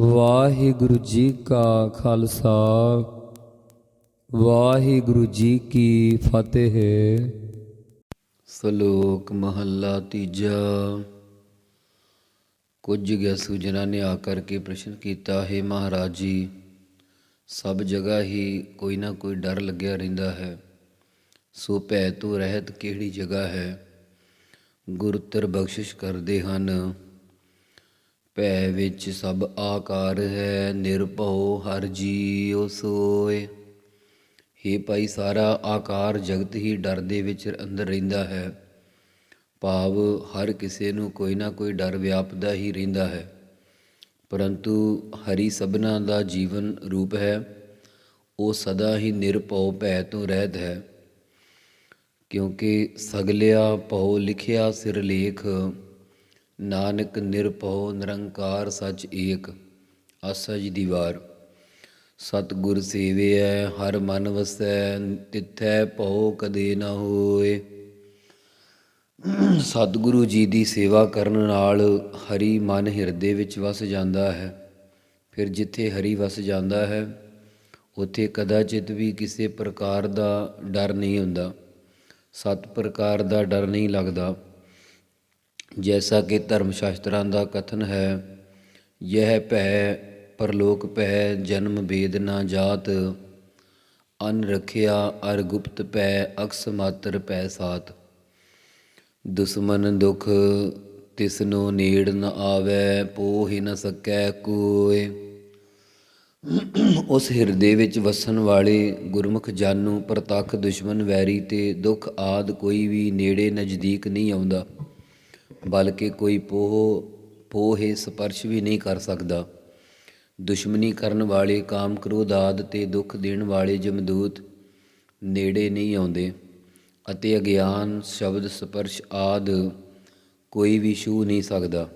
ਵਾਹਿਗੁਰੂ ਜੀ ਕਾ ਖਾਲਸਾ, ਵਾਹਿਗੁਰੂ ਜੀ ਕੀ ਫਤਿਹ। ਸ਼ਲੋਕ ਮਹੱਲਾ ਤੀਜਾ। ਕੁਝ ਗਿਆਸੂ ਜਨਾਂ ਨੇ ਆ ਕਰਕੇ ਪ੍ਰਸ਼ਨ ਕੀਤਾ, ਹੈ ਮਹਾਰਾਜ ਜੀ, ਸਭ ਜਗ੍ਹਾ ਹੀ ਕੋਈ ਨਾ ਕੋਈ ਡਰ ਲੱਗਿਆ ਰਹਿੰਦਾ ਹੈ। ਸੋ ਭੈ ਤੋਂ ਰਹਿਤ ਕਿਹੜੀ ਜਗ੍ਹਾ ਹੈ? ਗੁਰਤਰ ਬਖਸ਼ਿਸ਼ ਕਰਦੇ ਹਨ। ਭੈ ਵਿੱਚ ਸਭ ਆਕਾਰ ਹੈ, ਨਿਰਭਉ ਹਰ ਜੀਉ ਸੋਏ। ਹੇ ਭਾਈ, ਸਾਰਾ ਆਕਾਰ ਜਗਤ ਹੀ ਡਰ ਦੇ ਵਿੱਚ ਅੰਦਰ ਰਹਿੰਦਾ ਹੈ। ਭਾਵ ਹਰ ਕਿਸੇ ਨੂੰ ਕੋਈ ਨਾ ਕੋਈ ਡਰ ਵਿਆਪਦਾ ਹੀ ਰਹਿੰਦਾ ਹੈ। ਪਰੰਤੂ ਹਰੀ ਸਭਨਾ ਦਾ ਜੀਵਨ ਰੂਪ ਹੈ, ਉਹ ਸਦਾ ਹੀ ਨਿਰਭਉ ਭੈ ਤੋਂ ਰਹਿਤ ਹੈ। ਕਿਉਂਕਿ ਸਗਲਿਆ ਭਉ ਲਿਖਿਆ ਸਿਰਲੇਖ ਨਾਨਕ ਨਿਰਭਉ ਨਿਰੰਕਾਰ ਸਚ ਏਕ, ਆਸਾ ਜੀ ਦੀ ਵਾਰ। ਸਤਿਗੁਰ ਸੇਵਿਐ, ਹਰ ਮਨ ਵਸੈ, ਤਿਥੈ ਭਉ ਕਦੇ ਨਾ ਹੋਏ। ਸਤਿਗੁਰੂ ਜੀ ਦੀ ਸੇਵਾ ਕਰਨ ਨਾਲ ਹਰੀ ਮਨ ਹਿਰਦੇ ਵਿੱਚ ਵਸ ਜਾਂਦਾ ਹੈ। ਫਿਰ ਜਿੱਥੇ ਹਰੀ ਵਸ ਜਾਂਦਾ ਹੈ, ਉੱਥੇ ਕਦਾਚਿਤ ਵੀ ਕਿਸੇ ਪ੍ਰਕਾਰ ਦਾ ਡਰ ਨਹੀਂ ਹੁੰਦਾ। ਸਤ ਪ੍ਰਕਾਰ ਦਾ ਡਰ ਨਹੀਂ ਲੱਗਦਾ। ਜੈਸਾ ਕਿ ਧਰਮ ਸ਼ਾਸਤਰਾਂ ਦਾ ਕਥਨ ਹੈ ਯਹ ਭੈ ਪਰਲੋਕ ਭੈ ਜਨਮ ਵੇਦ ਨਾ ਜਾਤ ਅਨ ਰਖਿਆ ਅਰ ਗੁਪਤ ਭੈ ਅਕਸ ਮਾਤਰ ਭੈ ਸਾਤ ਦੁਸ਼ਮਨ ਦੁਖ ਨੂੰ ਨੇੜ ਨ ਆਵੈ ਹੀ ਨ ਸਕੈ ਕੋਇ ਉਸ ਹਿਰਦੇ ਵਿੱਚ ਵਸਣ ਵਾਲੇ ਗੁਰਮੁਖ ਜਾਨੂ ਪ੍ਰਤੱਖ ਦੁਸ਼ਮਨ ਵੈਰੀ ਤੇ ਦੁੱਖ ਆਦ ਕੋਈ ਵੀ ਨੇੜੇ ਨਜ਼ਦੀਕ ਨਹੀਂ ਆਉਂਦਾ ਬਲਕਿ ਕੋਈ ਪੋਹ, ਪੋਹੇ ਸਪਰਸ਼ ਵੀ ਨਹੀਂ ਕਰ ਸਕਦਾ। ਦੁਸ਼ਮਣੀ ਕਰਨ ਵਾਲੇ ਕਾਮ ਕ੍ਰੋਧ ਆਦ ਤੇ ਦੁੱਖ ਦੇਣ ਵਾਲੇ ਜਮਦੂਤ ਨੇੜੇ ਨਹੀਂ ਆਉਂਦੇ ਅਤੇ ਅਗਿਆਨ, ਸ਼ਬਦ, ਸਪਰਸ਼ ਆਦ ਕੋਈ ਵੀ ਛੂ ਨਹੀਂ ਸਕਦਾ।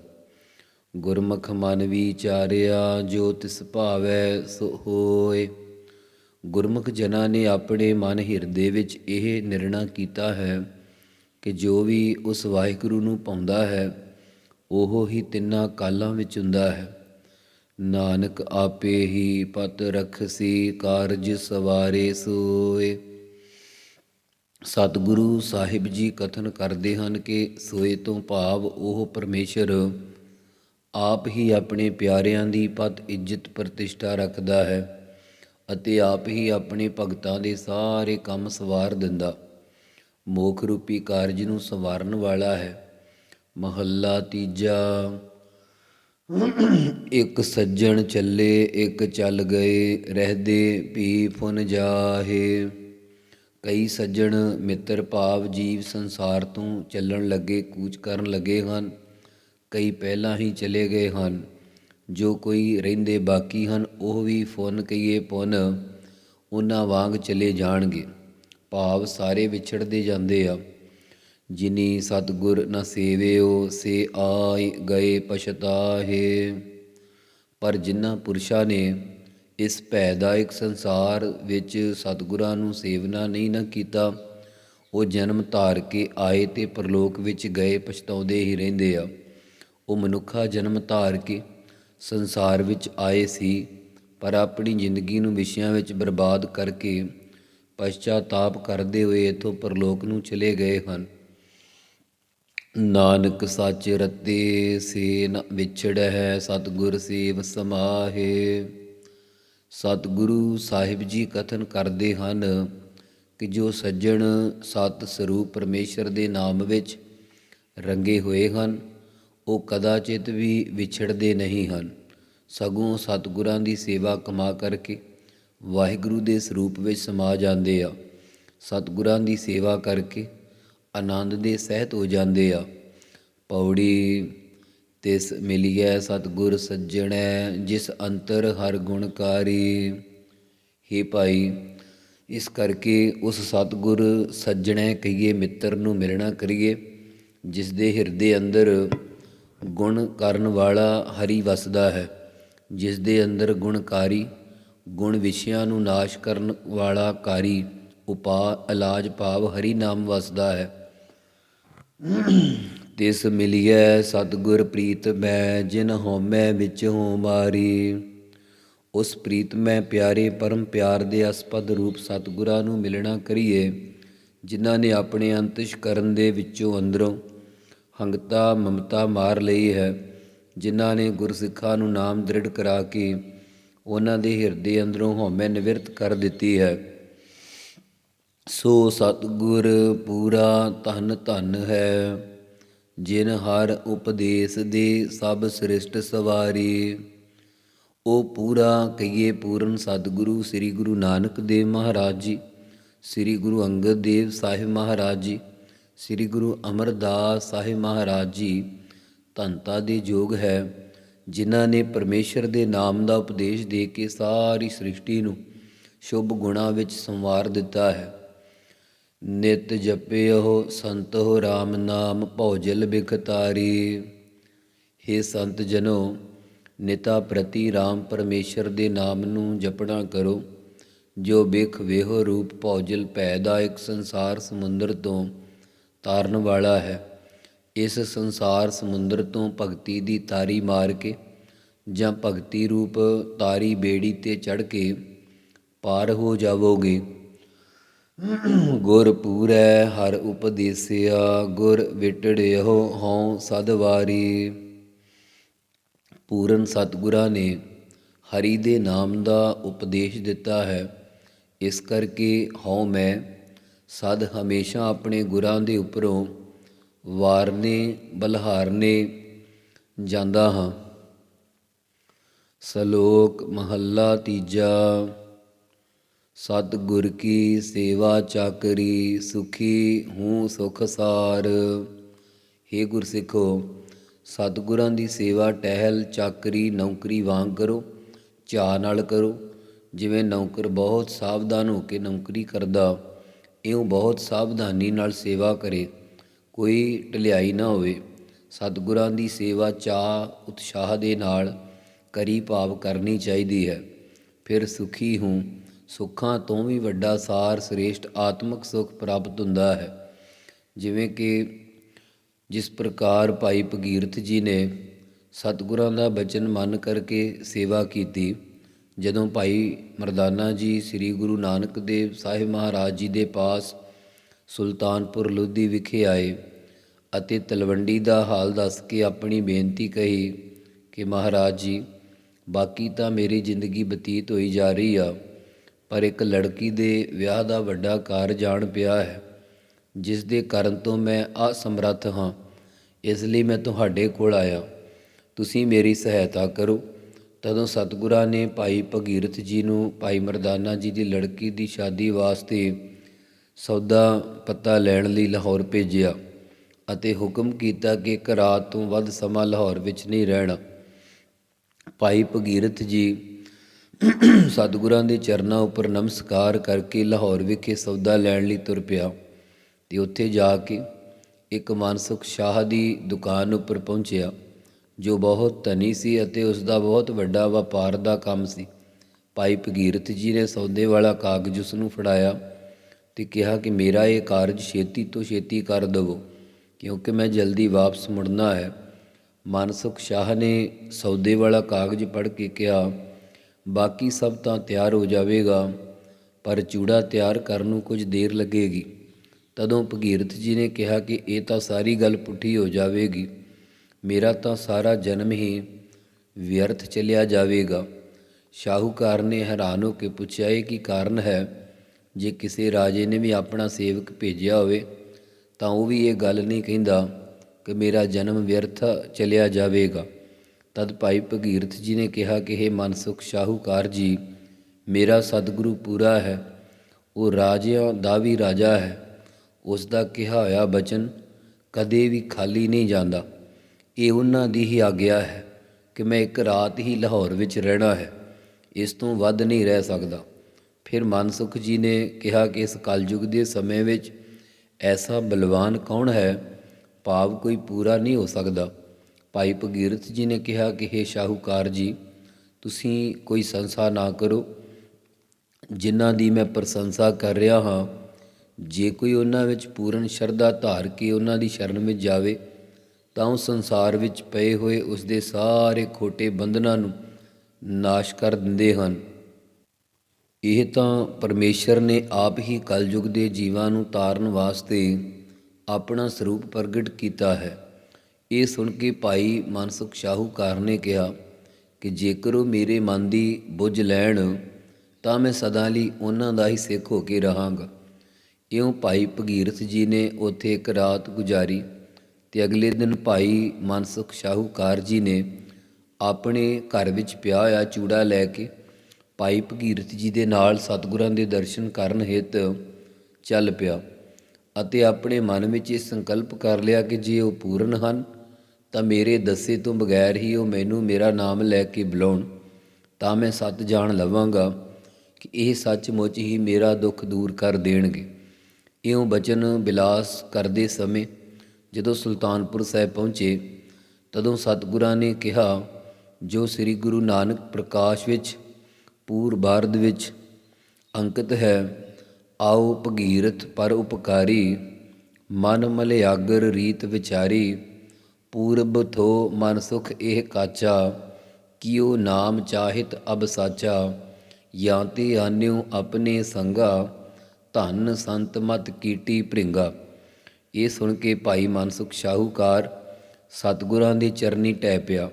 ਗੁਰਮੁਖ ਮਨ ਵਿਚਾਰਿਆ, ਜੋ ਤਿਸ ਭਾਵੈ ਸੋ ਹੋਏ। ਗੁਰਮੁਖ ਜਨਾਂ ਨੇ ਆਪਣੇ ਮਨ ਹਿਰਦੇ ਵਿੱਚ ਇਹ ਨਿਰਣਾ ਕੀਤਾ ਹੈ। ਕਿ ਜੋ ਵੀ ਉਸ ਵਾਹਿਗੁਰੂ ਨੂੰ ਪਾਉਂਦਾ ਹੈ, ਉਹ ਹੀ ਤਿੰਨਾਂ ਕਾਲਾਂ ਵਿੱਚ ਹੁੰਦਾ ਹੈ। ਨਾਨਕ ਆਪੇ ਹੀ ਪਤ ਰਖਸੀ ਕਾਰਜ ਸਵਾਰੇ ਸੋਏ। ਸਤਿਗੁਰੂ ਸਾਹਿਬ ਜੀ ਕਥਨ ਕਰਦੇ ਹਨ ਕਿ ਸੋਏ ਤੋਂ ਭਾਵ ਉਹ ਪਰਮੇਸ਼ਰ ਆਪ ਹੀ ਆਪਣੇ ਪਿਆਰਿਆਂ ਦੀ ਪਤ ਇੱਜ਼ਤ ਪ੍ਰਤਿਸ਼ਠਾ ਰੱਖਦਾ ਹੈ ਅਤੇ ਆਪ ਹੀ ਆਪਣੇ ਭਗਤਾਂ ਦੇ ਸਾਰੇ ਕੰਮ ਸਵਾਰ ਦਿੰਦਾ। ਮੋਖ ਰੂਪੀ ਕਾਰਜ ਨੂੰ ਸੰਵਾਰਨ ਵਾਲਾ ਹੈ। ਮਹੱਲਾ ਤੀਜਾ। ਇੱਕ ਸੱਜਣ ਚੱਲੇ, ਇੱਕ ਚੱਲ ਗਏ, ਰਹਦੇ ਭੀ ਫੁਨ ਜਾਹੇ। ਕਈ ਸੱਜਣ ਮਿੱਤਰ ਭਾਵ ਜੀਵ ਸੰਸਾਰ ਤੋਂ ਚੱਲਣ ਲੱਗੇ, ਕੂਚ ਕਰਨ ਲੱਗੇ ਹਨ। ਕਈ ਪਹਿਲਾਂ ਹੀ ਚਲੇ ਗਏ ਹਨ। ਜੋ ਕੋਈ ਰਹਿੰਦੇ ਬਾਕੀ ਹਨ, ਉਹ ਵੀ ਫੁਨ ਕਹੀਏ ਪੁਨ, ਉਹਨਾਂ ਵਾਂਗ ਚਲੇ ਜਾਣਗੇ। ਭਾਵ ਸਾਰੇ ਵਿਛੜਦੇ ਜਾਂਦੇ ਆ। ਜਿਨੀ ਸਤਗੁਰ ਨ ਸੇਵਿਓ, ਸੇ ਆਏ ਗਏ ਪਛਤਾਹੇ। ਪਰ ਜਿਨ੍ਹਾਂ ਪੁਰਸ਼ਾਂ ਨੇ ਇਸ ਭੈਦਾਇਕ ਸੰਸਾਰ ਵਿੱਚ ਸਤਗੁਰਾਂ ਨੂੰ ਸੇਵਨਾ ਨਹੀਂ ਨਾ ਕੀਤਾ, ਉਹ ਜਨਮ ਧਾਰ ਕੇ ਆਏ ਤੇ ਪ੍ਰਲੋਕ ਵਿੱਚ ਗਏ ਪਛਤਾਉਂਦੇ ਹੀ ਰਹਿੰਦੇ ਆ। ਉਹ ਮਨੁੱਖਾ ਜਨਮ ਧਾਰ ਕੇ ਸੰਸਾਰ ਵਿੱਚ ਆਏ ਸੀ, ਪਰ ਆਪਣੀ ਜ਼ਿੰਦਗੀ ਨੂੰ ਵਿਸ਼ਿਆਂ ਵਿੱਚ ਬਰਬਾਦ ਕਰਕੇ ਪਛਤਾਤਾਪ ਕਰਦੇ ਹੋਏ ਇਥੋਂ ਪਰਲੋਕ ਨੂੰ ਚਲੇ ਗਏ ਹਨ। ਨਾਨਕ ਸੱਚ ਰਤੇ ਸੇ ਨ ਵਿਛੜੈ ਸਤਗੁਰ ਸੇਵ ਸਮਾਹੇ। ਸਤਿਗੁਰੂ ਸਾਹਿਬ ਜੀ ਕਥਨ ਕਰਦੇ ਹਨ ਕਿ ਜੋ ਸੱਜਣ ਸਤ ਸਰੂਪ ਪਰਮੇਸ਼ਰ ਦੇ ਨਾਮ ਵਿੱਚ ਰੰਗੇ ਹੋਏ ਹਨ, ਉਹ ਕਦਾਚਿਤ ਵੀ ਵਿਛੜਦੇ ਨਹੀਂ ਹਨ। ਸਗੋਂ ਸਤਿਗੁਰਾਂ ਦੀ ਸੇਵਾ ਕਮਾ ਕਰਕੇ ਵਾਹਿਗੁਰੂ ਦੇ ਸਰੂਪ ਵਿੱਚ ਸਮਾ ਜਾਂਦੇ ਆ। ਸਤਿਗੁਰਾਂ ਦੀ ਸੇਵਾ ਕਰਕੇ ਆਨੰਦ ਦੇ ਸਹਿਤ ਹੋ ਜਾਂਦੇ ਆ। ਪੌੜੀ ਤਿਸ ਮਿਲਿਐ ਸਤਿਗੁਰ ਸੱਜਣੈ, ਜਿਸ ਅੰਤਰ ਹਰ ਗੁਣਕਾਰੀ ਹੀ ਭਾਈ, ਇਸ ਕਰਕੇ ਉਸ ਸਤਿਗੁਰ ਸੱਜਣੈ ਕਹੀਏ, ਮਿੱਤਰ ਨੂੰ ਮਿਲਣਾ ਕਰੀਏ, ਜਿਸ ਦੇ ਹਿਰਦੇ ਅੰਦਰ ਗੁਣ ਕਰਨ ਵਾਲਾ ਹਰੀ ਵਸਦਾ ਹੈ, ਜਿਸ ਦੇ ਅੰਦਰ ਗੁਣਕਾਰੀ ਗੁਣ ਵਿਸ਼ਿਆਂ ਨੂੰ ਨਾਸ਼ ਕਰਨ ਵਾਲਾ ਕਾਰੀ ਉਪਾ, ਇਲਾਜ ਭਾਵ ਹਰੀ ਨਾਮ ਵਸਦਾ ਹੈ। ਤਿਸ ਮਿਲਿਐ ਸਤਿਗੁਰ ਪ੍ਰੀਤ ਮੈਂ, ਜਿਨ ਹਉਮੈ ਵਿੱਚ ਹੋ ਮਾਰੀ। ਉਸ ਪ੍ਰੀਤ ਮੈਂ ਪਿਆਰੇ ਪਰਮ ਪਿਆਰ ਦੇ ਅਸਪਦ ਰੂਪ ਸਤਿਗੁਰਾਂ ਨੂੰ ਮਿਲਣਾ ਕਰੀਏ, ਜਿਨ੍ਹਾਂ ਨੇ ਆਪਣੇ ਅੰਤਿਸ਼ਕਰਨ ਦੇ ਵਿੱਚੋਂ ਅੰਦਰੋਂ ਹੰਗਤਾ ਮਮਤਾ ਮਾਰ ਲਈ ਹੈ, ਜਿਨ੍ਹਾਂ ਨੇ ਗੁਰਸਿੱਖਾਂ ਨੂੰ ਨਾਮ ਦ੍ਰਿੜ ਕਰਾ ਕੇ ਉਹਨਾਂ ਦੇ ਹਿਰਦੇ ਅੰਦਰੋਂ ਹਉਮੈ ਨਿਵਰਤ ਕਰ ਦਿੱਤੀ ਹੈ। ਸੋ ਸਤਿਗੁਰ ਪੂਰਾ ਧਨ ਧਨ ਹੈ, ਜਿਨ ਹਰ ਉਪਦੇਸ਼ ਦੇ ਸਭ ਸ੍ਰਿਸ਼ਟ ਸਵਾਰੀ। ਉਹ ਪੂਰਾ ਕਹੀਏ ਪੂਰਨ ਸਤਿਗੁਰੂ ਸ੍ਰੀ ਗੁਰੂ ਨਾਨਕ ਦੇਵ ਮਹਾਰਾਜ ਜੀ, ਸ੍ਰੀ ਗੁਰੂ ਅੰਗਦ ਦੇਵ ਸਾਹਿਬ ਮਹਾਰਾਜ ਜੀ, ਸ੍ਰੀ ਗੁਰੂ ਅਮਰਦਾਸ ਸਾਹਿਬ ਮਹਾਰਾਜ ਜੀ ਧੰਤਾ ਦੇ ਯੋਗ ਹੈ। ਜਿਨ੍ਹਾਂ ਨੇ ਪਰਮੇਸ਼ਰ ਦੇ ਨਾਮ ਦਾ ਉਪਦੇਸ਼ ਦੇ ਕੇ ਸਾਰੀ ਸ੍ਰਿਸ਼ਟੀ ਨੂੰ ਸ਼ੁਭ ਗੁਣਾ ਵਿੱਚ ਸੰਵਾਰ ਦਿੱਤਾ ਹੈ। ਨਿਤ ਜਪਿਓ ਸੰਤੋ RAM ਨਾਮ ਭਉਜਲ ਬਿਖਤਾਰੀ। हे ਸੰਤ ਜਨੋ, ਨਿਤਾ ਪ੍ਰਤੀ RAM ਪਰਮੇਸ਼ਰ ਦੇ ਨਾਮ ਨੂੰ ਜਪਣਾ ਕਰੋ। ਜੋ ਬਿਖ ਵੇਹੋ ਰੂਪ ਭੌਜਲ ਭੈ ਦਾ ਇੱਕ ਸੰਸਾਰ ਸਮੁੰਦਰ ਤੋਂ ਤਾਰਨ ਵਾਲਾ ਹੈ। ਇਸ ਸੰਸਾਰ ਸਮੁੰਦਰ ਤੋਂ ਭਗਤੀ ਦੀ ਤਾਰੀ ਮਾਰ ਕੇ ਜਾਂ ਭਗਤੀ ਰੂਪ ਤਾਰੀ ਬੇੜੀ ਤੇ ਚੜ ਕੇ ਪਾਰ ਹੋ ਜਾਵੋਗੇ। ਗੁਰ ਪੂਰੈ, ਹਰ ਉਪਦੇਸਿਆ, ਗੁਰ ਵਿਟੜਿਓ ਹਉ ਸਦਵਾਰੀ। ਪੂਰਨ ਸਤਿਗੁਰਾਂ ਨੇ ਹਰੀ ਦੇ ਨਾਮ ਦਾ ਉਪਦੇਸ਼ ਦਿੱਤਾ ਹੈ। ਇਸ ਕਰਕੇ ਹਉ ਮੈਂ ਸਦ ਹਮੇਸ਼ਾ ਆਪਣੇ ਗੁਰਾਂ ਦੇ ਉੱਪਰੋਂ ਵਾਰਨੇ ਬਲਹਾਰਨੇ ਜਾਂਦਾ ਹਾਂ। ਸ਼ਲੋਕ ਮਹੱਲਾ ਤੀਜਾ। ਸਤਿਗੁਰ ਕੀ ਸੇਵਾ ਚਾਕਰੀ ਸੁਖੀ ਹੂੰ ਸੁਖ ਸਾਰ। ਹੇ ਗੁਰਸਿੱਖੋ, ਸਤਿਗੁਰਾਂ ਦੀ ਸੇਵਾ ਟਹਿਲ, ਚਾਕਰੀ, ਨੌਕਰੀ ਵਾਂਗ ਕਰੋ, ਚਾਅ ਨਾਲ ਕਰੋ। ਜਿਵੇਂ ਨੌਕਰ ਬਹੁਤ ਸਾਵਧਾਨ ਹੋ ਕੇ ਨੌਕਰੀ ਕਰਦਾ, ਇਉਂ ਬਹੁਤ ਸਾਵਧਾਨੀ ਨਾਲ ਸੇਵਾ ਕਰੇ। ਕੋਈ ਢਲਿਆਈ ਨਾ ਹੋਵੇ, ਸਤਿਗੁਰਾਂ ਦੀ ਸੇਵਾ ਚਾਹ ਉਤਸ਼ਾਹ ਦੇ ਨਾਲ ਕਰੀ ਭਾਵ ਕਰਨੀ ਚਾਹੀਦੀ ਹੈ। ਫਿਰ ਸੁਖੀ ਹੂੰ, ਸੁੱਖਾਂ ਤੋਂ ਵੀ ਵੱਡਾ ਸਾਰ ਸ੍ਰੇਸ਼ਟ ਆਤਮਿਕ ਸੁਖ ਪ੍ਰਾਪਤ ਹੁੰਦਾ ਹੈ। ਜਿਵੇਂ ਕਿ ਜਿਸ ਪ੍ਰਕਾਰ ਭਾਈ ਭਗੀਰਥ ਜੀ ਨੇ ਸਤਿਗੁਰਾਂ ਦਾ ਬਚਨ ਮੰਨ ਕਰਕੇ ਸੇਵਾ ਕੀਤੀ, ਜਦੋਂ ਭਾਈ ਮਰਦਾਨਾ ਜੀ ਸ੍ਰੀ ਗੁਰੂ ਨਾਨਕ ਦੇਵ ਸਾਹਿਬ ਮਹਾਰਾਜ ਜੀ ਦੇ ਪਾਸ ਸੁਲਤਾਨਪੁਰ ਲੋਧੀ ਵਿਖੇ ਆਏ ਅਤੇ ਤਲਵੰਡੀ ਦਾ ਹਾਲ ਦੱਸ ਕੇ ਆਪਣੀ ਬੇਨਤੀ ਕਹੀ ਕਿ ਮਹਾਰਾਜ ਜੀ, ਬਾਕੀ ਤਾਂ ਮੇਰੀ ਜ਼ਿੰਦਗੀ ਬਤੀਤ ਹੋਈ ਜਾ ਰਹੀ ਆ, ਪਰ ਇੱਕ ਲੜਕੀ ਦੇ ਵਿਆਹ ਦਾ ਵੱਡਾ ਕਾਰ ਜਾਣ ਪਿਆ ਹੈ, ਜਿਸ ਦੇ ਕਾਰਨ ਤੋਂ ਮੈਂ ਅਸਮਰੱਥ ਹਾਂ। ਇਸ ਲਈ ਮੈਂ ਤੁਹਾਡੇ ਕੋਲ ਆਇਆ। ਤੁਸੀਂ ਮੇਰੀ ਸਹਾਇਤਾ ਕਰੋ। ਤਦੋਂ ਸਤਿਗੁਰਾਂ ਨੇ ਭਾਈ ਭਗੀਰਥ ਜੀ ਨੂੰ, ਭਾਈ ਮਰਦਾਨਾ ਜੀ ਦੀ ਲੜਕੀ ਦੀ ਸ਼ਾਦੀ ਵਾਸਤੇ ਸੌਦਾ ਪੱਤਾ ਲੈਣ ਲਈ ਲਾਹੌਰ ਭੇਜਿਆ ਅਤੇ ਹੁਕਮ ਕੀਤਾ ਕਿ ਇੱਕ ਰਾਤ ਤੋਂ ਵੱਧ ਸਮਾਂ ਲਾਹੌਰ ਵਿੱਚ ਨਹੀਂ ਰਹਿਣਾ। ਭਾਈ ਭਗੀਰਥ ਜੀ ਸਤਿਗੁਰਾਂ ਦੇ ਚਰਨਾਂ ਉੱਪਰ ਨਮਸਕਾਰ ਕਰਕੇ ਲਾਹੌਰ ਵਿਖੇ ਸੌਦਾ ਲੈਣ ਲਈ ਤੁਰ ਪਿਆ ਤੇ ਉੱਥੇ ਜਾ ਕੇ ਇੱਕ ਮਾਨਸੁਖ ਸ਼ਾਹ ਦੀ ਦੁਕਾਨ ਉੱਪਰ ਪਹੁੰਚਿਆ, ਜੋ ਬਹੁਤ ਧਨੀ ਸੀ ਅਤੇ ਉਸ ਦਾ ਬਹੁਤ ਵੱਡਾ ਵਪਾਰ ਦਾ ਕੰਮ ਸੀ। ਭਾਈ ਭਗੀਰਥ ਜੀ ਨੇ ਸੌਦੇ ਵਾਲਾ ਕਾਗਜ਼ ਉਸ ਨੂੰ ਫੜਾਇਆ ਤੇ ਕਿਹਾ ਕਿ ਮੇਰਾ ਇਹ ਕਾਰਜ ਛੇਤੀ ਤੋਂ ਛੇਤੀ ਕਰ ਦੇਵੋ, ਕਿਉਂਕਿ ਮੈਂ ਜਲਦੀ ਵਾਪਸ ਮੁੜਨਾ ਹੈ। ਮਾਨਸੁਖ ਸ਼ਾਹ ਨੇ ਸੌਦੇ ਵਾਲਾ ਕਾਗਜ਼ ਪੜ੍ਹ ਕੇ ਕਿਹਾ, ਬਾਕੀ ਸਭ ਤਾਂ ਤਿਆਰ ਹੋ ਜਾਵੇਗਾ, ਪਰ ਚੂੜਾ ਤਿਆਰ ਕਰਨ ਨੂੰ ਕੁਝ ਦੇਰ ਲੱਗੇਗੀ। ਤਦੋਂ ਭਗੀਰਥ ਜੀ ਨੇ ਕਿਹਾ ਕਿ ਇਹ ਤਾਂ ਸਾਰੀ ਗੱਲ ਪੁੱਠੀ ਹੋ ਜਾਵੇਗੀ। ਮੇਰਾ ਤਾਂ ਸਾਰਾ ਜਨਮ ਹੀ ਵਿਅਰਥ ਚਲਿਆ ਜਾਵੇਗਾ। ਸ਼ਾਹੂਕਾਰ ਨੇ ਹੈਰਾਨ ਹੋ ਕੇ ਪੁੱਛਿਆ, ਇਹ ਕੀ ਕਾਰਨ ਹੈ? ਜੇ ਕਿਸੇ ਰਾਜੇ ਨੇ ਵੀ ਆਪਣਾ ਸੇਵਕ ਭੇਜਿਆ ਹੋਵੇ, ਤਾਂ ਉਹ ਵੀ ਇਹ ਗੱਲ ਨਹੀਂ ਕਹਿੰਦਾ ਕਿ ਮੇਰਾ ਜਨਮ ਵਿਅਰਥ ਚਲਿਆ ਜਾਵੇਗਾ। ਤਦ ਭਾਈ ਭਗੀਰਥ ਜੀ ਨੇ ਕਿਹਾ ਕਿ ਇਹ ਮਨਸੁਖ ਸ਼ਾਹੂਕਾਰ ਜੀ, ਮੇਰਾ ਸਤਿਗੁਰੂ ਪੂਰਾ ਹੈ, ਉਹ ਰਾਜਿਆਂ ਦਾ ਵੀ ਰਾਜਾ ਹੈ। ਉਸ ਦਾ ਕਿਹਾ ਹੋਇਆ ਬਚਨ, ਕਦੇ ਵੀ ਖਾਲੀ ਨਹੀਂ ਜਾਂਦਾ। ਇਹ ਉਹਨਾਂ ਦੀ ਹੀ ਆਗਿਆ ਹੈ ਕਿ ਮੈਂ ਇੱਕ ਰਾਤ ਹੀ ਲਾਹੌਰ ਵਿੱਚ ਰਹਿਣਾ ਹੈ, ਇਸ ਤੋਂ ਵੱਧ ਨਹੀਂ ਰਹਿ ਸਕਦਾ। ਫਿਰ ਮਨਸੁਖ ਜੀ ਨੇ ਕਿਹਾ ਕਿ ਇਸ ਕਲਯੁਗ ਦੇ ਸਮੇਂ ਵਿੱਚ ਐਸਾ ਬਲਵਾਨ ਕੌਣ ਹੈ? ਭਾਵ ਕੋਈ ਪੂਰਾ ਨਹੀਂ ਹੋ ਸਕਦਾ। ਭਾਈ ਭਗੀਰਥ ਜੀ ਨੇ ਕਿਹਾ ਕਿ हे ਸ਼ਾਹੂਕਾਰ ਜੀ, ਤੁਸੀਂ ਕੋਈ ਸੰਸਾ ਨਾ ਕਰੋ। ਜਿਨ੍ਹਾਂ ਦੀ ਮੈਂ ਪ੍ਰਸ਼ੰਸਾ ਕਰ ਰਿਹਾ ਹਾਂ, ਜੇ ਕੋਈ ਉਹਨਾਂ ਵਿੱਚ ਪੂਰਨ ਸ਼ਰਧਾ ਧਾਰ ਕੇ ਉਹਨਾਂ ਦੀ ਸ਼ਰਨ ਵਿੱਚ ਜਾਵੇ, ਤਾਂ ਉਹ ਸੰਸਾਰ ਵਿੱਚ ਪਏ ਹੋਏ ਉਸ ਦੇ ਸਾਰੇ ਖੋਟੇ ਬੰਧਨਾਂ ਨੂੰ ਨਾਸ਼ ਕਰ ਦਿੰਦੇ ਹਨ। ਇਹ ਤਾਂ ਪਰਮੇਸ਼ਰ ਨੇ ਆਪ ਹੀ ਕਲਯੁਗ ਦੇ ਜੀਵਾਂ ਨੂੰ ਤਾਰਨ ਵਾਸਤੇ ਆਪਣਾ ਸਰੂਪ ਪ੍ਰਗਟ ਕੀਤਾ ਹੈ। ਇਹ ਸੁਣ ਕੇ ਭਾਈ ਮਨਸੁਖ ਸ਼ਾਹੂਕਾਰ ਨੇ ਕਿਹਾ ਕਿ ਜੇਕਰ ਉਹ ਮੇਰੇ ਮਨ ਦੀ ਬੁੱਝ ਲੈਣ, ਤਾਂ ਮੈਂ ਸਦਾ ਲਈ ਉਹਨਾਂ ਦਾ ਹੀ ਸਿੱਖ ਹੋ ਕੇ ਰਹਾਂਗਾ। ਇਉਂ ਭਾਈ ਭਗੀਰਥ ਜੀ ਨੇ ਉੱਥੇ ਇੱਕ ਰਾਤ ਗੁਜ਼ਾਰੀ ਤੇ ਅਗਲੇ ਦਿਨ ਭਾਈ ਮਨਸੁਖ ਸ਼ਾਹੂਕਾਰ ਜੀ ਨੇ ਆਪਣੇ ਘਰ ਵਿੱਚ ਪਿਆ ਹੋਇਆ ਚੂੜਾ ਲੈ ਕੇ ਭਾਈ ਭਗੀਰਥ ਜੀ ਦੇ ਨਾਲ ਸਤਿਗੁਰਾਂ ਦੇ ਦਰਸ਼ਨ ਕਰਨ ਹਿਤ ਚੱਲ ਪਿਆ ਅਤੇ ਆਪਣੇ ਮਨ ਵਿੱਚ ਇਹ ਸੰਕਲਪ ਕਰ ਲਿਆ ਕਿ ਜੇ ਉਹ ਪੂਰਨ ਹਨ, ਤਾਂ ਮੇਰੇ ਦੱਸੇ ਤੋਂ ਬਗੈਰ ਹੀ ਉਹ ਮੈਨੂੰ ਮੇਰਾ ਨਾਮ ਲੈ ਕੇ ਬੁਲਾਉਣ, ਤਾਂ ਮੈਂ ਸੱਚ ਜਾਣ ਲਵਾਂਗਾ ਕਿ ਇਹ ਸੱਚਮੁੱਚ ਹੀ ਮੇਰਾ ਦੁੱਖ ਦੂਰ ਕਰ ਦੇਣਗੇ। ਇਉਂ ਬਚਨ ਬਿਲਾਸ ਕਰਦੇ ਸਮੇਂ ਜਦੋਂ ਸੁਲਤਾਨਪੁਰ ਸਾਹਿਬ ਪਹੁੰਚੇ, ਤਦੋਂ ਸਤਿਗੁਰਾਂ ਨੇ ਕਿਹਾ, ਜੋ ਸ੍ਰੀ ਗੁਰੂ ਨਾਨਕ ਪ੍ਰਕਾਸ਼ ਵਿੱਚ ਪੂਰ ਬਾਰਦ ਵਿੱਚ ਅੰਕਿਤ ਹੈ, ਆਓ ਭਗੀਰਥ ਪਰ ਉਪਕਾਰੀ, ਮਨ ਮਲਿਆਗਰ ਰੀਤ ਵਿਚਾਰੀ, ਪੂਰਬ ਥੋ ਮਨ ਸੁਖ ਇਹ ਕਾਚਾ ਕਿਉ ਨਾਮ ਚਾਹਿਤ ਅਬ ਸਾਚਾ, ਜਾਂ ਤੇ ਆਨਿਉ ਆਪਣੇ ਸੰਗਾ, ਧਨ ਸੰਤ ਮਤ ਕੀਟੀ ਭ੍ਰਿੰਗਾ। ਇਹ ਸੁਣ ਕੇ ਭਾਈ ਮਨਸੁਖ ਸ਼ਾਹੂਕਾਰ ਸਤਿਗੁਰਾਂ ਦੀ ਚਰਨੀ ਟੈ ਪਿਆ।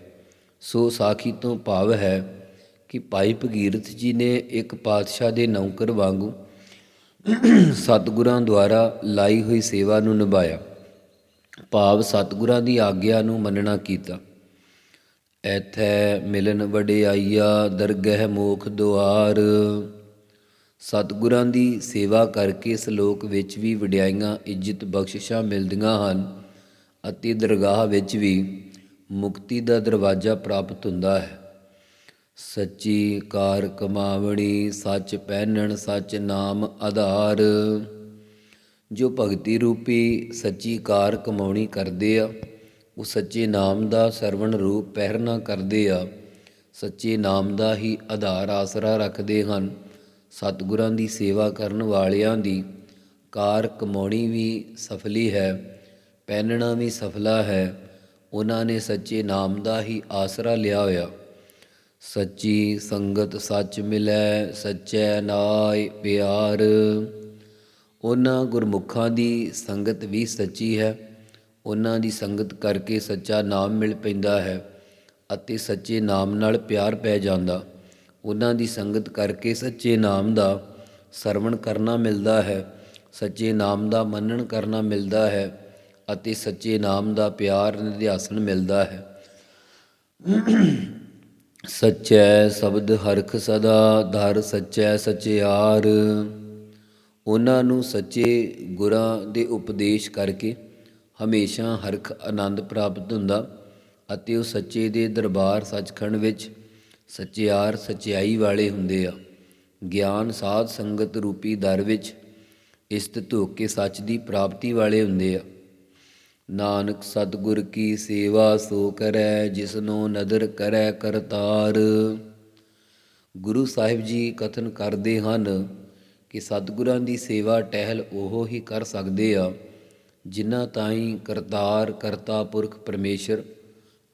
ਸੋ ਸਾਖੀ ਤੋਂ ਭਾਵ ਹੈ ਕਿ ਭਾਈ ਭਗੀਰਥ ਜੀ ਨੇ ਇੱਕ ਪਾਤਸ਼ਾਹ ਦੇ ਨੌਕਰ ਵਾਂਗੂ ਸਤਿਗੁਰਾਂ ਦੁਆਰਾ ਲਾਈ ਹੋਈ ਸੇਵਾ ਨੂੰ ਨਿਭਾਇਆ। ਭਾਵ ਸਤਿਗੁਰਾਂ ਦੀ ਆਗਿਆ ਨੂੰ ਮੰਨਣਾ ਕੀਤਾ। ਐਥੈ ਮਿਲਨ ਵਡਿਆਈਆ, ਦਰਗਹਿ ਮੋਖ ਦੁਆਰ। ਸਤਿਗੁਰਾਂ ਦੀ ਸੇਵਾ ਕਰਕੇ ਸਲੋਕ ਵਿੱਚ ਵੀ ਵਡਿਆਈਆਂ, ਇੱਜ਼ਤ ਬਖਸ਼ਿਸ਼ਾਂ ਮਿਲਦੀਆਂ ਹਨ ਅਤੇ ਦਰਗਾਹ ਵਿੱਚ ਵੀ ਮੁਕਤੀ ਦਾ ਦਰਵਾਜ਼ਾ ਪ੍ਰਾਪਤ ਹੁੰਦਾ ਹੈ। ਸੱਚੀ ਕਾਰ ਕਮਾਵਣੀ ਸੱਚ ਪਹਿਨਣ, ਸੱਚ ਨਾਮ ਆਧਾਰ। ਜੋ ਭਗਤੀ ਰੂਪੀ ਸੱਚੀ ਕਾਰ ਕਮਾਉਣੀ ਕਰਦੇ ਆ, ਉਹ ਸੱਚੇ ਨਾਮ ਦਾ ਸਰਵਣ ਰੂਪ ਪਹਿਰਨਾ ਕਰਦੇ ਆ। ਸੱਚੇ ਨਾਮ ਦਾ ਹੀ ਆਧਾਰ ਆਸਰਾ ਰੱਖਦੇ ਹਨ। ਸਤਿਗੁਰਾਂ ਦੀ ਸੇਵਾ ਕਰਨ ਵਾਲਿਆਂ ਦੀ। ਕਾਰ ਕਮਾਉਣੀ ਵੀ ਸਫਲੀ ਹੈ, ਪਹਿਨਣਾ ਵੀ ਸਫਲਾ ਹੈ। ਉਹਨਾਂ ਨੇ ਸੱਚੇ ਨਾਮ ਦਾ ਹੀ ਆਸਰਾ ਲਿਆ ਹੋਇਆ। ਸੱਚੀ ਸੰਗਤ ਸੱਚ ਮਿਲੈ, ਸੱਚੈ ਨਾਇ ਪਿਆਰ। ਉਹਨਾਂ ਗੁਰਮੁਖਾਂ ਦੀ ਸੰਗਤ ਵੀ ਸੱਚੀ ਹੈ। ਉਹਨਾਂ ਦੀ ਸੰਗਤ ਕਰਕੇ ਸੱਚਾ ਨਾਮ ਮਿਲ ਪੈਂਦਾ ਹੈ ਅਤੇ ਸੱਚੇ ਨਾਮ ਨਾਲ ਪਿਆਰ ਪੈ ਜਾਂਦਾ। ਉਹਨਾਂ ਦੀ ਸੰਗਤ ਕਰਕੇ ਸੱਚੇ ਨਾਮ ਦਾ ਸਰਵਣ ਕਰਨਾ ਮਿਲਦਾ ਹੈ, ਸੱਚੇ ਨਾਮ ਦਾ ਮੰਨਣ ਕਰਨਾ ਮਿਲਦਾ ਹੈ ਅਤੇ ਸੱਚੇ ਨਾਮ ਦਾ ਪਿਆਰ ਨਿਧਿਆਸਨ ਮਿਲਦਾ ਹੈ। ਸੱਚੈ ਸ਼ਬਦ ਹਰਖ ਸਦਾ, ਧਰ ਸੱਚੈ ਸਚਿਆਰ। ਉਹਨਾਂ ਨੂੰ ਸੱਚੇ ਗੁਰਾਂ ਦੇ ਉਪਦੇਸ਼ ਕਰਕੇ ਹਮੇਸ਼ਾ ਹਰਖ ਆਨੰਦ ਪ੍ਰਾਪਤ ਹੁੰਦਾ ਅਤੇ ਉਹ ਸੱਚੇ ਦੇ ਦਰਬਾਰ ਸੱਚਖੰਡ ਵਿੱਚ ਸੱਚਿਆਰ ਸਚਾਈ ਵਾਲੇ ਹੁੰਦੇ ਆ। ਗਿਆਨ ਸਾਧ ਸੰਗਤ ਰੂਪੀ ਦਰ ਵਿੱਚ ਇਸਤ ਧੋ ਕੇ ਸੱਚ ਦੀ ਪ੍ਰਾਪਤੀ ਵਾਲੇ ਹੁੰਦੇ ਆ। ਨਾਨਕ ਸਤਿਗੁਰ ਕੀ ਸੇਵਾ ਸੋ ਕਰੈ, ਜਿਸਨੋ ਨਦਰ ਕਰੈ ਕਰਤਾਰ। ਗੁਰੂ ਸਾਹਿਬ ਜੀ ਕਥਨ ਕਰਦੇ ਹਨ ਕਿ ਸਤਿਗੁਰਾਂ ਦੀ ਸੇਵਾ ਟਹਿਲ ਉਹ ਹੀ ਕਰ ਸਕਦੇ ਆ, ਜਿਨ੍ਹਾਂ ਤਾਈਂ ਕਰਤਾਰ, ਕਰਤਾ ਪੁਰਖ ਪਰਮੇਸ਼ਰ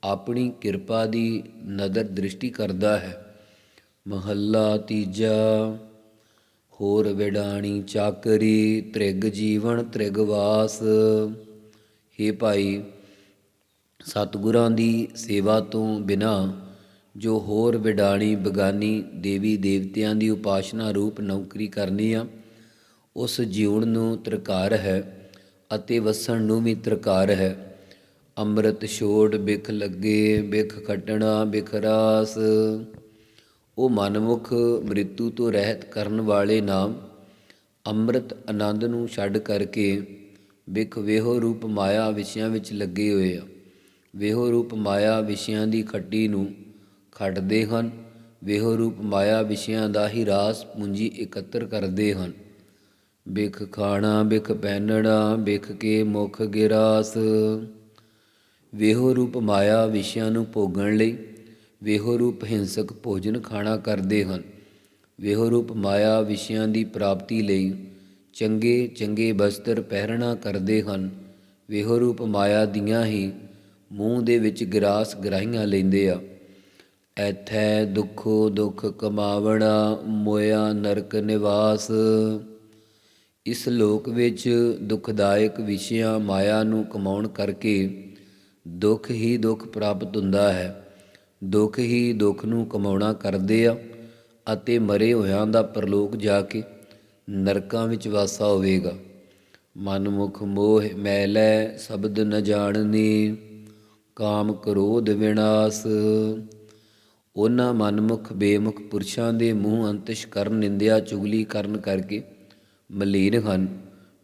ਆਪਣੀ ਕਿਰਪਾ ਦੀ ਨਦਰ ਦ੍ਰਿਸ਼ਟੀ ਕਰਦਾ ਹੈ। ਮਹੱਲਾ ਤੀਜਾ, ਹੋਰ ਵਿਡਾਣੀ ਚਾਕਰੀ, ਤ੍ਰਿਗ ਜੀਵਨ ਤ੍ਰਿਗ ਵਾਸ। ਹੇ ਭਾਈ, ਸਤਿਗੁਰਾਂ ਦੀ ਸੇਵਾ ਤੋਂ ਬਿਨਾ ਜੋ ਹੋਰ ਵਿਡਾਣੀ ਬਗਾਨੀ ਦੇਵੀ ਦੇਵਤਿਆਂ ਦੀ ਉਪਾਸ਼ਨਾ ਰੂਪ ਨੌਕਰੀ ਕਰਨੀ ਆ, ਉਸ ਜੀਵਨ ਨੂੰ ਤਰਕਾਰ ਹੈ ਅਤੇ ਵਸਣ ਨੂੰ ਵੀ ਤਰਕਾਰ ਹੈ। ਅੰਮ੍ਰਿਤ ਛੋੜ ਬਿਖ ਲੱਗੇ, ਬਿਖ ਖਟਣਾ, ਬਿਖ ਰਾਸ। ਉਹ ਮਨਮੁਖ ਮ੍ਰਿਤੂ ਤੋਂ ਰਹਿਤ ਕਰਨ ਵਾਲੇ ਨਾਮ ਅੰਮ੍ਰਿਤ ਆਨੰਦ ਨੂੰ ਛੱਡ ਕਰਕੇ ਬਿਖ ਵੇਹੋ ਰੂਪ ਮਾਇਆ ਵਿਸ਼ਿਆਂ ਵਿੱਚ ਲੱਗੇ ਹੋਏ ਆ। ਵੇਹੋ ਰੂਪ ਮਾਇਆ ਵਿਸ਼ਿਆਂ ਦੀ ਖੱਟੀ ਨੂੰ ਖੱਟਦੇ ਹਨ। ਵੇਹੋ ਰੂਪ ਮਾਇਆ ਵਿਸ਼ਿਆਂ ਦਾ ਹੀ ਰਾਸ ਪੂੰਜੀ ਇਕੱਤਰ ਕਰਦੇ ਹਨ। ਬਿਖ ਖਾਣਾ ਬਿਖ ਪਹਿਨਣਾ ਬਿਖ ਕੇ ਮੁਖ ਗਿਰਾਸ। ਵੇਹੋ ਰੂਪ ਮਾਇਆ ਵਿਸ਼ਿਆਂ ਨੂੰ ਭੋਗਣ ਲਈ ਵੇਹੋ ਰੂਪ ਹਿੰਸਕ ਭੋਜਨ ਖਾਣਾ ਕਰਦੇ ਹਨ। ਵੇਹੋ ਰੂਪ ਮਾਇਆ ਵਿਸ਼ਿਆਂ ਦੀ ਪ੍ਰਾਪਤੀ ਲਈ ਚੰਗੇ ਚੰਗੇ ਬਸਤਰ ਪਹਿਰਣਾ ਕਰਦੇ ਹਨ। ਵੇਹੋ ਰੂਪ ਮਾਇਆ ਦੀਆਂ ਹੀ ਮੂੰਹ ਦੇ ਵਿੱਚ ਗਰਾਸ ਗਰਾਹੀਆਂ ਲੈਂਦੇ ਆ। ਐਥੈ ਦੁੱਖੋ ਦੁੱਖ ਕਮਾਵਣਾ, ਮੋਇਆ ਨਰਕ ਨਿਵਾਸ। ਇਸ ਲੋਕ ਵਿੱਚ ਦੁਖਦਾਇਕ ਵਿਸ਼ਿਆਂ ਮਾਇਆ ਨੂੰ ਕਮਾਉਣ ਕਰਕੇ ਦੁੱਖ ਹੀ ਦੁੱਖ ਪ੍ਰਾਪਤ ਹੁੰਦਾ ਹੈ। ਦੁੱਖ ਹੀ ਦੁੱਖ ਨੂੰ ਕਮਾਉਣਾ ਕਰਦੇ ਆ ਅਤੇ ਮਰੇ ਹੋਇਆਂ ਦਾ ਪਰਲੋਕ ਜਾ ਕੇ ਨਰਕਾਂ ਵਿੱਚ ਵਾਸਾ ਹੋਵੇਗਾ। ਮਨਮੁਖ ਮੋਹ ਮੈਲੈ ਸ਼ਬਦ ਨ ਜਾਣਨੀ, ਕਾਮ ਕ੍ਰੋਧ ਵਿਨਾਸ਼। ਉਹਨਾਂ ਮਨਮੁਖ ਬੇਮੁਖ ਪੁਰਸ਼ਾਂ ਦੇ ਮੂੰਹ ਅੰਤਿਸ਼ ਕਰਨ, ਨਿੰਦਿਆ ਚੁਗਲੀ ਕਰਨ ਕਰਕੇ ਮਲੀਨ ਹਨ,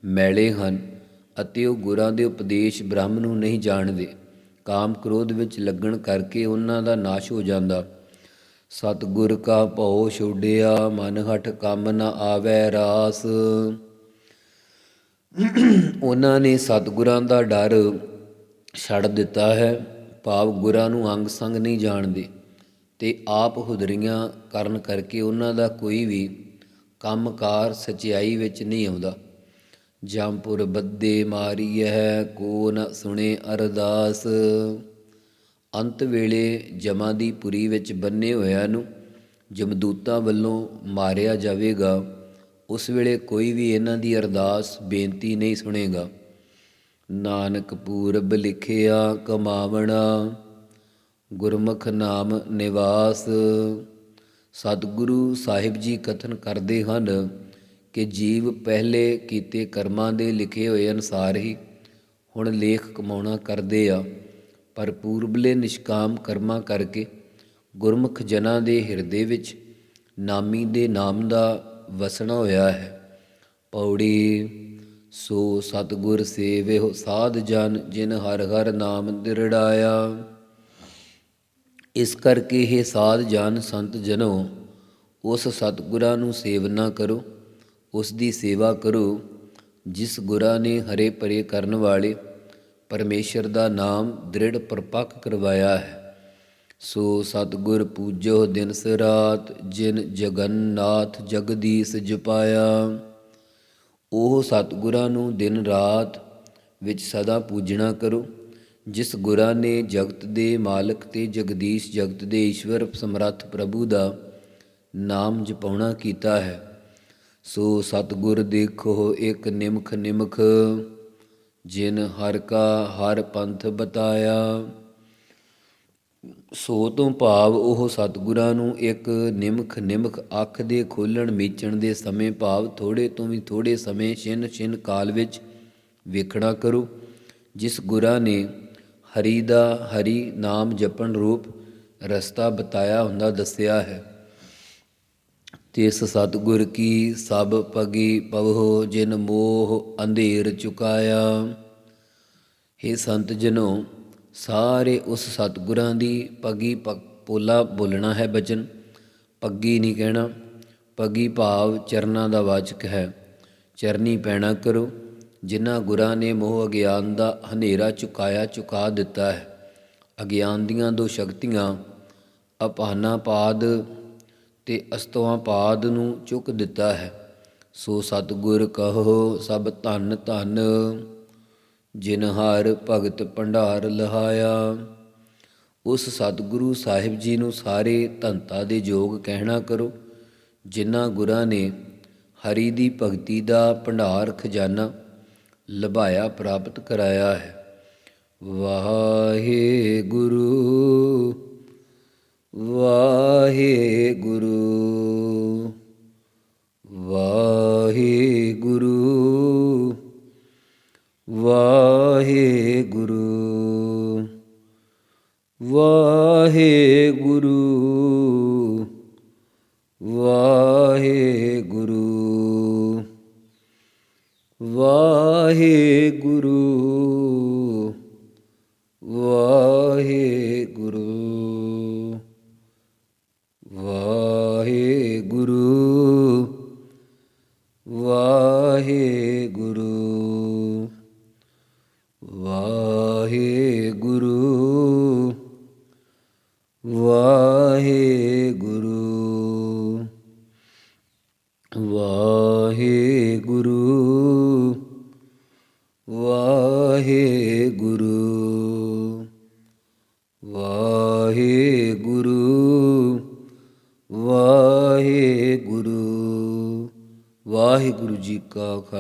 ਮੈਲੇ ਹਨ ਅਤੇ ਉਹ ਗੁਰਾਂ ਦੇ ਉਪਦੇਸ਼ ਬ੍ਰਹਮ ਨੂੰ ਨਹੀਂ ਜਾਣਦੇ। ਕਾਮ ਕ੍ਰੋਧ ਵਿੱਚ ਲੱਗਣ ਕਰਕੇ ਉਹਨਾਂ ਦਾ ਨਾਸ਼ ਹੋ ਜਾਂਦਾ। ਸਤਿਗੁਰ ਕਾ ਭਉ ਛੋੜਿਆ ਮਨ ਹਟ ਕੰਮ ਨ ਆਵੈ ਰਾਸ। ਉਹਨਾਂ ਨੇ ਸਤਿਗੁਰਾਂ ਦਾ ਡਰ ਛੱਡ ਦਿੱਤਾ ਹੈ। ਭਾਵ ਗੁਰਾਂ ਨੂੰ ਅੰਗ ਸੰਗ ਨਹੀਂ ਜਾਣਦੇ ਤੇ ਆਪ ਹੁਦਰੀਆਂ ਕਰਨ ਕਰਕੇ ਉਹਨਾਂ ਦਾ ਕੋਈ ਵੀ ਕੰਮਕਾਰ ਸਚਾਈ ਵਿੱਚ ਨਹੀਂ ਆਉਂਦਾ। ਜੰਪੁਰ ਬੱਦੇ ਮਾਰੀ ਹੈ ਕੋ ਨ ਸੁਣੇ ਅਰਦਾਸ। ਅੰਤ ਵੇਲੇ ਜਮਾਂ ਦੀ ਪੁਰੀ ਵਿੱਚ ਬੰਨੇ ਹੋਇਆਂ ਨੂੰ ਜਮਦੂਤਾਂ ਵੱਲੋਂ ਮਾਰਿਆ ਜਾਵੇਗਾ। ਉਸ ਵੇਲੇ ਕੋਈ ਵੀ ਇਹਨਾਂ ਦੀ ਅਰਦਾਸ, ਬੇਨਤੀ ਨਹੀਂ ਸੁਣੇਗਾ। ਨਾਨਕ ਪੂਰਬ ਲਿਖਿਆ, ਕਮਾਵਣਾ, ਗੁਰਮੁਖ ਨਾਮ ਨਿਵਾਸ। ਸਤਿਗੁਰੂ ਸਾਹਿਬ ਜੀ ਕਥਨ ਕਰਦੇ ਹਨ ਕਿ ਜੀਵ ਪਹਿਲੇ ਕੀਤੇ ਕਰਮਾਂ ਦੇ ਲਿਖੇ ਹੋਏ ਅਨਸਾਰ ਹੀ ਹੁਣ ਲੇਖ ਕਮਾਉਣਾ ਕਰਦੇ ਆ। ਪਰ ਪੂਰਬਲੇ ਨਿਸ਼ਕਾਮ ਕਰਮਾਂ ਕਰਕੇ ਗੁਰਮੁਖ ਜਨਾਂ ਦੇ ਹਿਰਦੇ ਵਿੱਚ ਨਾਮੀ ਦੇ ਨਾਮ ਦਾ ਵਸਣਾ ਹੋਇਆ ਹੈ। ਪੌੜੀ, ਸੋ ਸਤਗੁਰ ਸੇਵਿਓ ਸਾਧ ਜਨ, ਜਿਨ ਹਰ ਹਰ ਨਾਮ ਦਿਰੜਾਇਆ। ਇਸ ਕਰਕੇ ਇਹ ਸਾਧ ਜਨ, ਸੰਤ ਜਨੋ, ਉਸ ਸਤਗੁਰਾਂ ਨੂੰ ਸੇਵਨਾ ਕਰੋ, ਉਸ ਦੀ ਸੇਵਾ ਕਰੋ, ਜਿਸ ਗੁਰਾਂ ਨੇ ਹਰੇ ਭਰੇ ਕਰਨ ਵਾਲੇ ਪਰਮੇਸ਼ਰ ਦਾ ਨਾਮ ਦ੍ਰਿੜ ਪਰਪੱਕ ਕਰਵਾਇਆ ਹੈ। ਸੋ ਸਤਗੁਰ ਪੂਜੋ ਦਿਨ ਸਰਾਤ ਜਿਨ ਜਗਨਨਾਥ ਜਗਦੀਸ਼ ਜਪਾਇਆ। ਉਹ ਸਤਿਗੁਰਾਂ ਨੂੰ ਦਿਨ ਰਾਤ ਵਿੱਚ ਸਦਾ ਪੂਜਣਾ ਕਰੋ। ਜਿਸ ਗੁਰਾਂ ਨੇ ਜਗਤ ਦੇ ਮਾਲਕ ਤੇ ਜਗਦੀਸ਼ ਜਗਤ ਦੇ ਈਸ਼ਵਰ ਸਮਰੱਥ ਪ੍ਰਭੂ ਦਾ ਨਾਮ ਜਪਾਉਣਾ ਕੀਤਾ ਹੈ। ਸੋ ਸਤਿਗੁਰ ਦੇਖੋ ਇੱਕ ਨਿਮਖ ਨਿਮਖ ਜਿਨ ਹਰ ਕਾ ਹਰ ਪੰਥ ਬਤਾਇਆ, ਸੋ ਤੋਂ ਭਾਵ ਉਹ ਸਤਿਗੁਰਾਂ ਨੂੰ ਇੱਕ ਨਿਮਖ ਨਿਮਖ ਅੱਖ ਦੇ ਖੋਲਣ ਮੀਚਣ ਦੇ ਸਮੇਂ ਭਾਵ ਥੋੜੇ ਤੋਂ ਵੀ ਥੋੜੇ ਸਮੇਂ ਛਿਨ ਛਿਨ ਕਾਲ ਵਿੱਚ ਵੇਖਣਾ ਕਰੋ, ਜਿਸ ਗੁਰਾਂ ਨੇ ਹਰੀ ਦਾ ਹਰੀ ਨਾਮ ਜਪਣ ਰੂਪ ਰਸਤਾ ਬਤਾਇਆ ਹੁੰਦਾ ਦੱਸਿਆ ਹੈ। ਤਿਸ ਸਤਿਗੁਰ ਕੀ ਸਭ ਪਗੀ ਪਵਹੁ, ਜਿਨ ਮੋਹ ਅੰਧੇਰ ਚੁਕਾਇਆ। हे ਸੰਤ ਜਨੋ, ਸਾਰੇ ਉਸ ਸਤਿਗੁਰਾਂ ਦੀ ਪਗੀ ਪੋਲਾ ਬੋਲਣਾ ਹੈ ਬਚਨ। ਪੱਗੀ ਨਹੀਂ ਕਹਿਣਾ, ਪੱਗੀ ਭਾਵ ਚਰਨਾਂ ਦਾ ਵਾਚਕ ਹੈ। ਚਰਨੀ ਪੈਣਾ ਕਰੋ, ਜਿਨ੍ਹਾਂ ਗੁਰਾਂ ਨੇ ਮੋਹ ਅਗਿਆਨ ਦਾ ਹਨੇਰਾ ਚੁਕਾਇਆ, ਚੁਕਾ ਦਿੱਤਾ ਹੈ। ਅਗਿਆਨ ਦੀਆਂ ਦੋ ਸ਼ਕਤੀਆਂ ਅਪਾਨਾ ਪਾਦ ਤੇ ਅਸਤਵਾਂ ਪਾਦ ਨੂੰ ਚੁੱਕ ਦਿੱਤਾ ਹੈ। ਸੋ ਸਤਿਗੁਰ ਕਹੋ, ਸਭ ਧਨ ਧਨ। ਜਿਨ ਹਰ ਭਗਤ ਭੰਡਾਰ ਲਹਾਇਆ, ਉਸ ਸਤਿਗੁਰੂ ਸਾਹਿਬ ਜੀ ਨੂੰ ਸਾਰੇ ਧੰਤਾ ਦੇ ਯੋਗ ਕਹਿਣਾ ਕਰੋ, ਜਿਨ੍ਹਾਂ ਗੁਰਾਂ ਨੇ ਹਰੀ ਦੀ ਭਗਤੀ ਦਾ ਭੰਡਾਰ ਖਜ਼ਾਨਾ ਲਭਾਇਆ ਪ੍ਰਾਪਤ ਕਰਾਇਆ ਹੈ। ਵਾਹਿਗੁਰੂ ਵਾਹਿਗੁਰੂ